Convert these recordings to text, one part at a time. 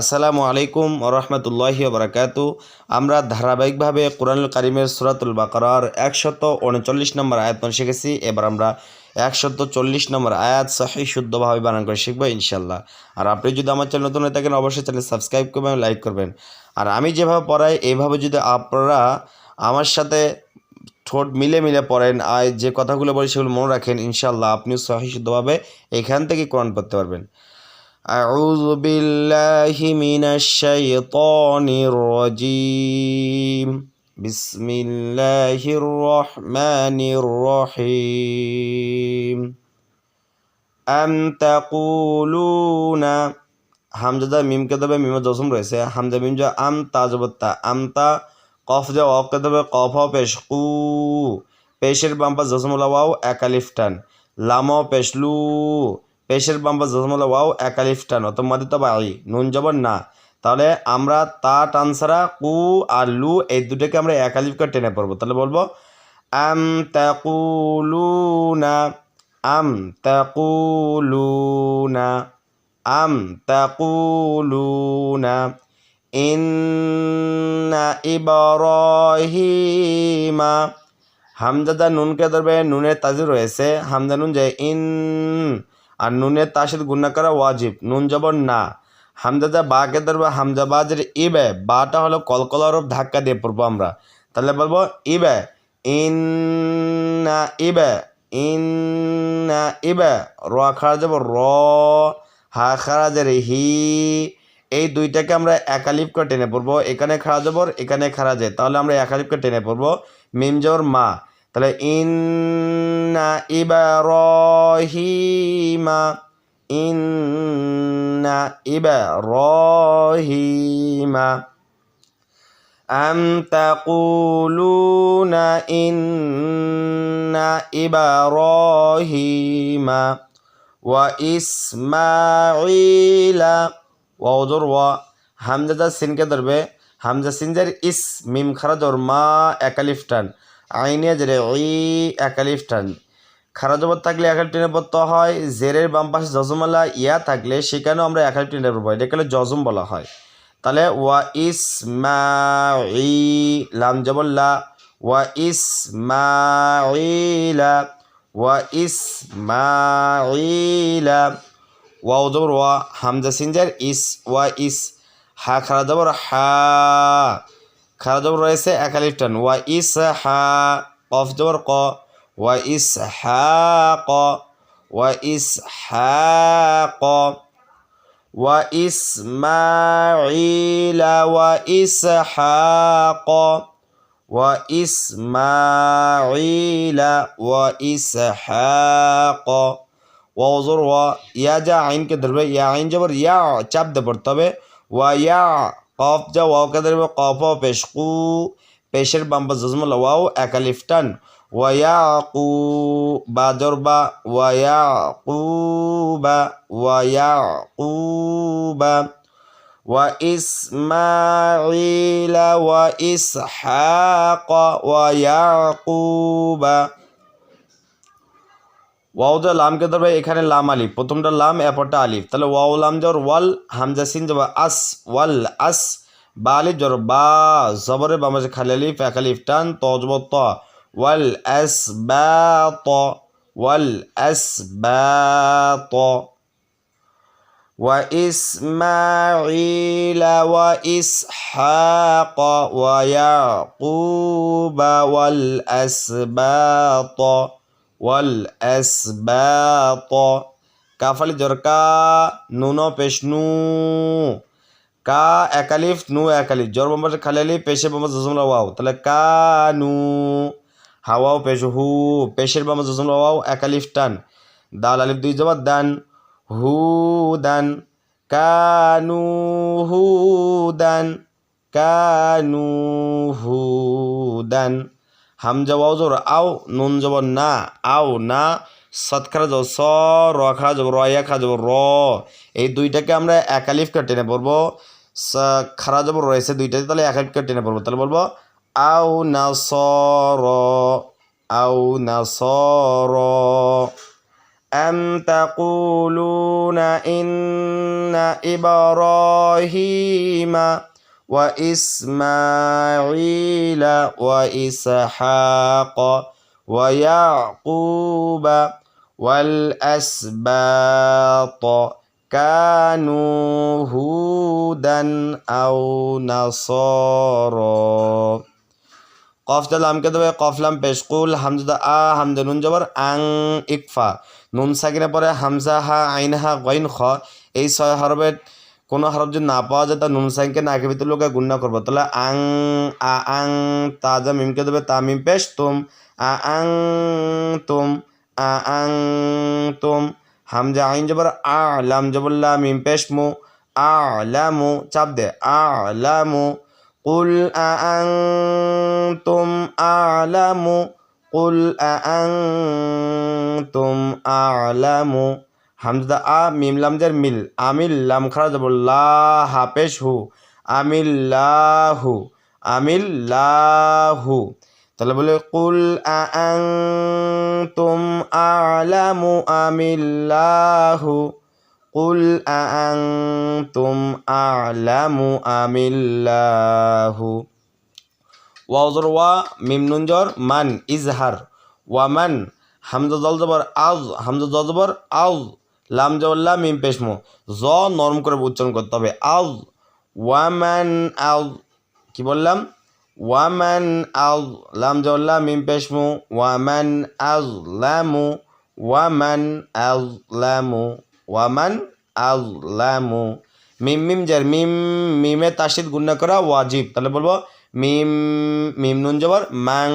আসসালামু আলাইকুম রহমতুল্লাহি বারাকাতু। আমরা ধারাবাহিকভাবে কোরআনুল কারিমের সুরাতুল বাকরার একশত উনচল্লিশ নম্বর আয়াত পান শিখেছি। এবার আমরা একশত চল্লিশ নম্বর আয়াত সহি শুদ্ধভাবে বানান করে শিখব ইনশাল্লাহ আর আপনি যদি আমার চ্যানেল নতুন হয়ে থাকেন, অবশ্যই চ্যানেল সাবস্ক্রাইব করবেন, লাইক করবেন। আর আমি যেভাবে পড়াই, এইভাবে যদি আপনারা আমার সাথে ঠোঁট মিলে মিলে পড়েন, আর যে কথাগুলো বলি সেগুলো মনে রাখেন ইনশাল্লাহ আপনিও সহি শুদ্ধভাবে এখান থেকে কোরআন পড়তে পারবেন। أعوذ بالله من الشيطان الرجيم بسم الله الرحمن الرحيم أم تقولون হামজাদা মিমকে দেবে মিমে জসম রয়েছে হামজা মিম যা আম তাজবত্তা আমতা কফ যা অফকে দেবে কফ পেশ কু পেশের বাম্পা জসমুল্লা ওয়াও একালিফ টান লাম পেশ পেশের বাম্পা জসমুল্লা ওয়াও একালিফ টান। অত মাদিত বাই নুন জবর না। তাহলে আমরা তা টান ছাড়া কু আর লু, এই দুটোকে আমরা একালিফ করে টেনে পড়ব। তাহলে বলব, আম তাকুলুনা আম তাকুলুনা আম তাকুলুনা, ইন্না ইব্রাহিমা। হামজাদা নুনকে ধরবে, নুনের তাজি রয়েছে। হামজা নুন যে, ইন আর নুনের তার সাথে গুণা করা ওয়াজিব। নুন জবর না। হামজাদা বাকে ধরবে হামজা বাজের ইবে। বাটা হলো কলকলার ধাক্কা দিয়ে পড়ব আমরা। তাহলে বলব, ইবে। ইন্না ইবে। ইন্না ইবে। র খারা যাব র। হা খারা যে হি। এই দুইটাকে আমরা একালিপ করে টেনে পড়ব। এখানে খারা জবর এখানে খারা যায় তাহলে আমরা একালিপ করে টেনে পড়ব। মিম জবর মা। তাহলে ইন্না ইবারহিমা ইন্না ইবারহিমা أم تقولون إن إبراهيم وإسماعيل ওয়াউজর ওয়া হামজাদা সিনকে ধরবে হামজা সিনজার ইস মিম খারাজর মা একালিফ টান আইনে জেরে ই একালিফ টান খারাজবর থাকলে একাল টেনে পড়তে হয়, জেরের বাম পাশে জজমালা ইয়া থাকলে সেখানেও আমরা একাল টেনে পড়ব এটাকে জজম বলা হয়। তাহলে ওয়া ইসমাঈ লাম জবল্লা ওয়া ইসমাঈলা ওয়া ইসমাঈলা, ওয়াও জবর ওয়া, হামজা সিনজার ইস, ওয়া ইস, হা খারা জবর হা। খারা জবর রয়েছে একালিফ টান ওয়া ইস হা কফ জবর ক ওয়া ইস হা ক ওয়া ইস হা ক ওয়া ইসমাঈলা ওয়া ইসহাক ওয়া ইসমাঈলা ওয়া ইসহাক ওয়াজর ওয়া ইয়া যা আইনকে ধরবে ইয়া আইন যাবার ইয়া চাপ দে পড়তে হবে ওয়া ইয়া কফ যা ওয়াওকে ধরবে কফ পেশ কু পেশের বাম্পা জজমুল ওয়াও একালিফ টান ওয়ায়াকু বাজর বা ওয়ায়াকুবা ওয়ায়াকুবা وإسماعيل وإسحاق ويعقوب ওয়াও যে লামকে ধরবে এখানে লাম আলিফ প্রথমটা লাম এরপরটা আলিফ তাহলে ওয়াও লাম জর ওয়াল হামজা সিন যাব আস ওয়াল আস বা আলিফ জর বা জবরে বা মাঝে খালি আলিফ এক আলিফ টান তজব ত ওয়াল আস বা ত ওয়াল আস বা ত وإسماعيل وإسحاق ويعقوب والأسباط ওয়াল আসবাত কাফালি জরকা নুন পেশনু। কা একালিফ নু একালিফ জর বম্বাস খালি পেশে বম্বাস জজমলা ওয়াও। তাহলে কা নু। হাওয়াও পেশহু পেশের বম্বাস জজমলা ওয়াও একালিফ টান। দাল আলিফ দুই জবাব দান। হু দান। কানু হু দান। কানু হু দান। হামজা ওয়াও জবর আও নুন জবর না আও না সৎখারা যাব স র খারা যাব রয়া খারা যাব র এই দুইটাকে আমরা একালিফ করে টেনে পড়বো খারা যাব রয়েছে দুইটাতে তাহলে একালিফ করে টেনে পড়বো তাহলে বলবো আও না স র আও না স র أم تقولون إن إبراهيم وإسماعيل وإسحاق ويعقوب والأسباط كانوا هودا أو نصارى কফটা লামকে দেবে কফলাম পেশকুল হামজা আ হামজা নুন জবর আং ইকফা নুন সাকিনে পরে হামজা হা আইন হা গইন খ এই ছয় হরফের কোনো হরফ যদি না পাওয়া যায় তা নুন সাইনকে নাকে ভিতরে লোকে গুণনা করব তাহলে আং, আ, আং, তা যা মিমকে দেবে, তা মিম পেশ তুম। আ, আং, তুম। আ, আং, তুম। হামজা আইন জবর আলাম যাব জবল্লা মিম পেশ মু। আ চাপ দে। আ কুল, আ, আং, তুম। আলামু কুল, আ, আং, তুম। আ হামজা আ মিম লামজার মিল, আমিল লাম খারা যাব লা হাপেশ হু আমিল্লাহু আমিল্লাহু তাহলে বলে, কুল আআনতুম আ'লামু আমিল্লাহু কুল আং তুম আ'লামু আমিল্লাহু ওয়াজর ওয়া, মিম নুন জর, মান, ইজহার। ওয়ামান হামজা জল জবর আজ হামজা জ জবর আজ লাম জবল্লা মিম পেশমু জ, নরম করে উচ্চারণ করতে হবে। আজ ওয়ামান আজ কি বললাম? ওয়ামান আজ লাম জবল্লা মিম পেশমু ওয়ামান আজ লামু ওয়ামান আজ লামু ওয়ামান আজ লামু মিম মিম, জার, মিম, মিমে তাসিদ গুণা করা ওয়াজিব। তাহলে বলব, মিম মিম নুন জবর, মাং,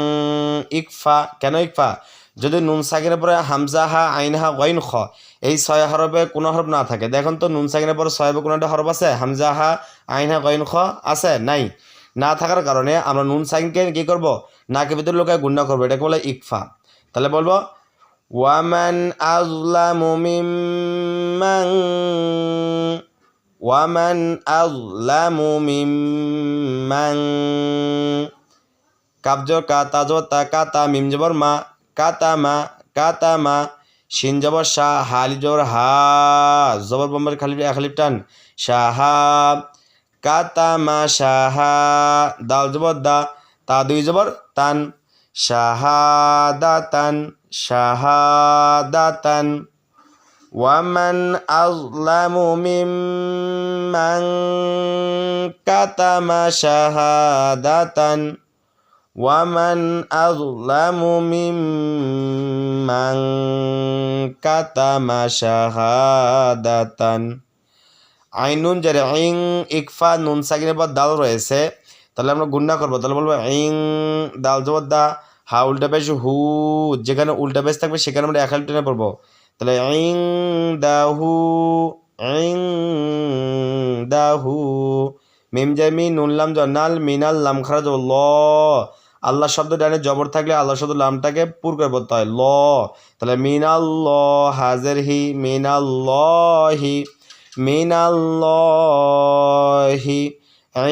ইকফা। কেন ইকফা? যদি নুন সাকিনের পরে হামজা হা, আইন হা, ওয়াইন খ, এই ছয় হরফে কোনো হরফ না থাকে। দেখুন তো, নুন সাকিনের পরে ছয় কোনো একটা হরফ আছে? হামজা হা, আইন হা, ওয়াইন খ আছে? নাই। না থাকার কারণে আমরা নুন সাকিনকে কী করব? নাকে ভিতরে লোকে গুণনা করব। এটাকে বলে ইকফা। তাহলে বলব, ওয়ামান আজলামু মিম্মান, ওয়ামান আজলামু মিম্মান কাবজর কা তাজর তা কাতা মিম জবর মা কাতা মা কাতা মা শিন জবর শাহ হালি জবর হা জবর বম্বর খালি খালিফ টান শাহা কাতা মা শাহা দাল জবর দা তা দুই জবর তান শাহাদাতান শাহাদাতান ومن أظلم ممن كتم شهادة ومن أظلم ممن كتم شهادة আইনুন যে ইং ইকফা নুন সাকিনের পর দাল রয়েছে তাহলে আমরা গুন্না করবো তাহলে বলবো ইং দাল জবর দা হা উল্টা পেশ হু যেখানে উল্টা পেশ থাকবে সেখানে আমরা একাল টেনে পড়বো তাহলে ইং দাহু ইং দাহু মিম জামি নুনলাম জন্নাল মিনাল লাম খারাজ ল আল্লাহ শব্দ ডানে জবর থাকলে আল্লাহ শব্দ লামটাকে পুর করে বলতে হয় ল তাহলে মিনাল ল হাজের হি মিনাল হি মিনাল্লাহি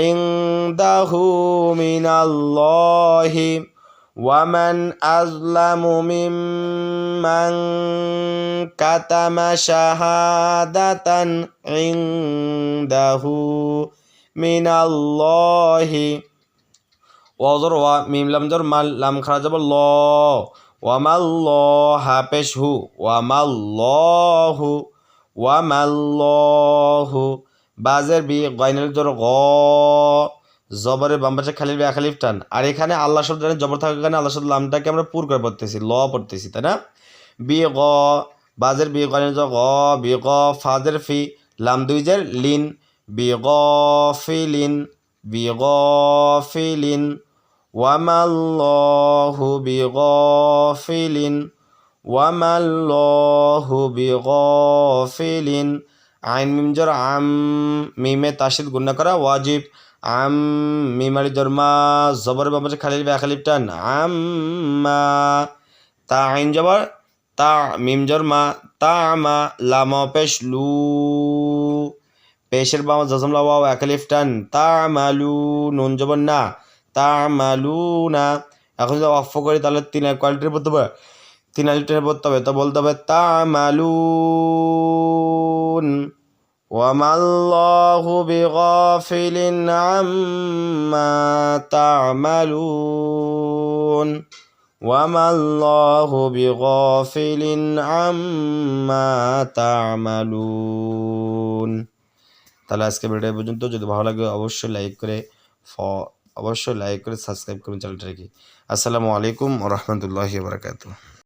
ইনদাহু মিনাল্লাহি ومن أظلم ممن كتم شهادة عنده من الله ওজর ওয়া, মিম লাম জর মাল, লাম খারা যাব ল। ওয়ামাল্লাহ হাপেশ হু ওয়ামাল্লাহু হু। বাজের বি, গয়নের জোর গ। জবরের বাম পাশে খালির বে খালিফ টান। আর এখানে আল্লাহ শব্দ জবর থাকার কারণে আল্লাহ শব্দ লামটাকে আমরা পুর করে পড়তেছি, ল পড়তেছি, তাই না? বি, গ। বাজের বি, গয়নের জোর গ। বি, গ, ফাজের ফি। লাম দুই জের লিন। বি, গ ফিলিন বি, গ ফিলিন ওয়ামাল্লাহু বি গ ফিলিন ওয়ামাল্লাহু বিগফিলিন আইন মিম জর, আম মিমে তাসিদ গুণা করা ওয়াজিব। আম মিমারি জরমা জবর বাবা খালিল বে খালিফ টান আম্মা তা আইন জবর, তা মিম জরমা তা আমা লামা পেশ লু। পেশের বাবা জজম লা ওয়াও একালিফ টান, তা মালু নুন জবর না। তা মালু না এখন যদি অফ করি তাহলে তিন কোয়ালিটির পড়তে পারে তিন আলিফ টেনে পড়তে হবে তো বলতে হবে তামালুন وما الله بغافل عما تعملون وما الله بغافل عما تعملون তাহলে আজকে ভিডিও এই পর্যন্ত যদি ভালো লাগে অবশ্যই লাইক করে ফ অবশ্যই লাইক করে সাবস্ক্রাইব করুন চ্যানেলটাকে আসসালামু আলাইকুম রহমতুল্লাহি বারকাতুহ